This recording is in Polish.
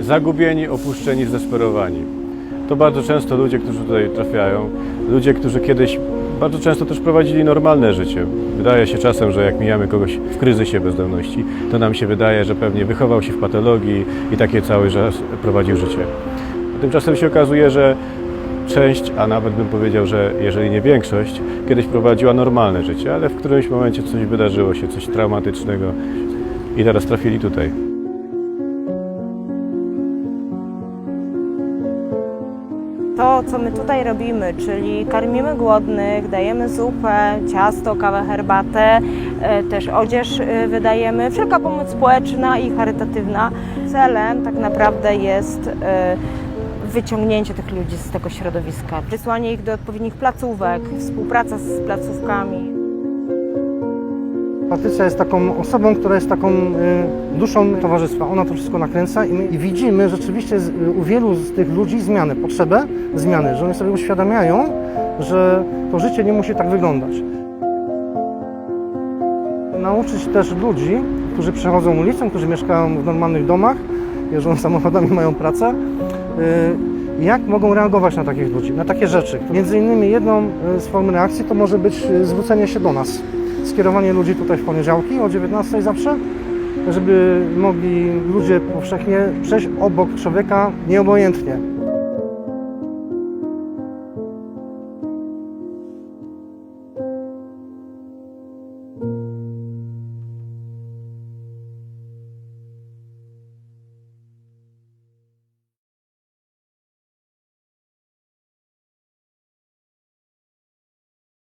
Zagubieni, opuszczeni, zdesperowani. To bardzo często ludzie, którzy tutaj trafiają, ludzie, którzy kiedyś bardzo często też prowadzili normalne życie. Wydaje się czasem, że jak mijamy kogoś w kryzysie bezdomności, to nam się wydaje, że pewnie wychował się w patologii i takie cały czas prowadził życie. Tymczasem się okazuje, że część, a nawet bym powiedział, że jeżeli nie większość, kiedyś prowadziła normalne życie, ale w którymś momencie coś wydarzyło się, coś traumatycznego i teraz trafili tutaj. To, co my tutaj robimy, czyli karmimy głodnych, dajemy zupę, ciasto, kawę, herbatę, e, też odzież e, wydajemy, wszelka pomoc społeczna i charytatywna. Celem tak naprawdę jest e, wyciągnięcie tych ludzi z tego środowiska, wysłanie ich do odpowiednich placówek, współpraca z placówkami. Patrycja jest taką osobą, która jest taką y, duszą towarzystwa. Ona to wszystko nakręca i, my, i widzimy rzeczywiście z, u wielu z tych ludzi zmianę, potrzebę zmiany, że oni sobie uświadamiają, że to życie nie musi tak wyglądać. Nauczyć też ludzi, którzy przechodzą ulicą, którzy mieszkają w normalnych domach, jeżdżą samochodami, mają pracę, jak mogą reagować na takich ludzi, na takie rzeczy. Między innymi jedną y, z form reakcji to może być y, zwrócenie się do nas skierowanie ludzi tutaj w poniedziałki o 19 zawsze, żeby mogli ludzie powszechnie przejść obok człowieka nieobojętnie.